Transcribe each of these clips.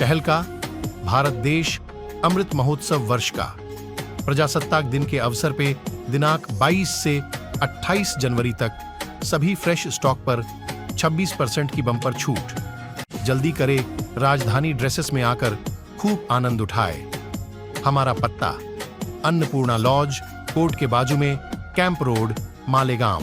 टहलका, भारत देश, अमृत महोत्सव वर्ष का। प्रजासत्ताक दिन के अवसर पे दिनांक 22 से 28 जनवरी तक सभी फ्रेश स्टॉक पर 26 परसेंट की बम्पर छूट। जल्दी करे राजधानी ड्रेसेस में आकर खूब आनंद उठाए। हमारा पत्ता, अन्नपूर्णा लॉज, कोर्ट के बाजू में, कैंप रोड, मालेगांव।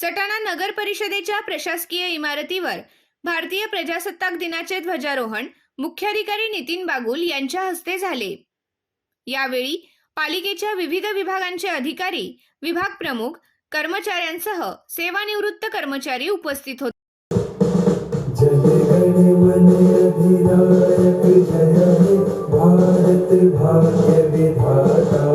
सटाणा नगर परिषदेच्या प्रशासकीय इमारतीवर भारतीय प्रजासत्ताक दिनाचे ध्वजारोहण मुख्याधिकारी नितीन बागुल यांच्या हस्ते झाले. यावेळी पालिकेच्या विविध विभागांचे अधिकारी विभाग प्रमुख कर्मचाऱ्यांसह सेवानिवृत्त कर्मचारी उपस्थित होते. भारत भाग्य विधाता।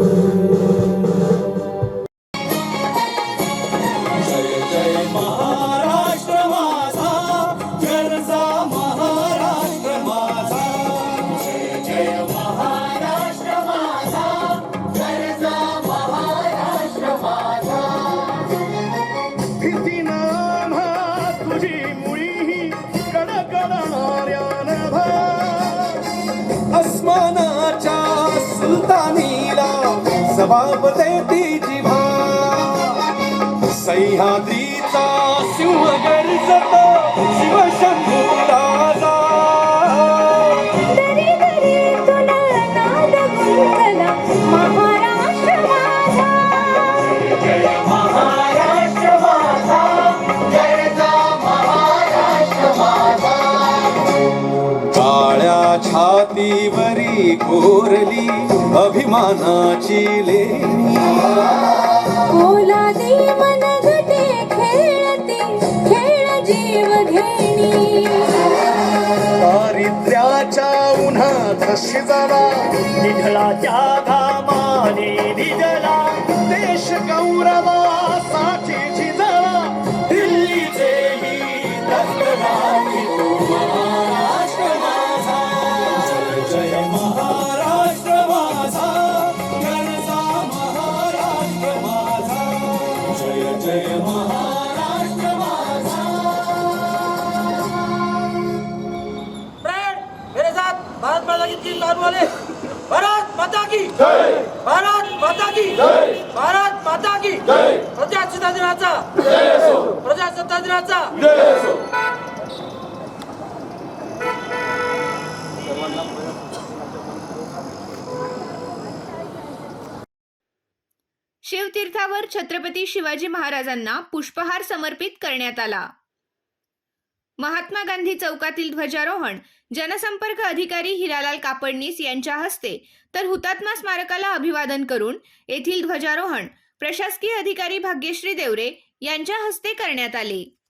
जबाब देती जिव्हा सह्याद्रीचा सिंह गर्जतो शिवशंभू राजा। तुला नाद गुंतला छातीवरी कोरली अभिमानाची लेणी. ओलादी मनगटे खेळते खेळ जीव घेणी दारिद्र्याच्या उन्हात शिजला निढळाच्या घामाने लाल वाले भारत माता की. जय. भारत माता की. जय. भारत माता की. जय. प्रजासत्ताक दिनाचा. प्रजासत्ताक दिनाचा. शिवतीर्थावर छत्रपती शिवाजी महाराजांना पुष्पहार समर्पित करण्यात आला. महात्मा गांधी चौकातील ध्वजारोहण. जनसंपर्क अधिकारी हिरालाल कापडनीस यांच्या हस्ते. तर हुतात्मा स्मारकाला अभिवादन करून येथील ध्वजारोहण. प्रशासकीय अधिकारी भाग्यश्री देवरे यांच्या हस्ते करण्यात आले.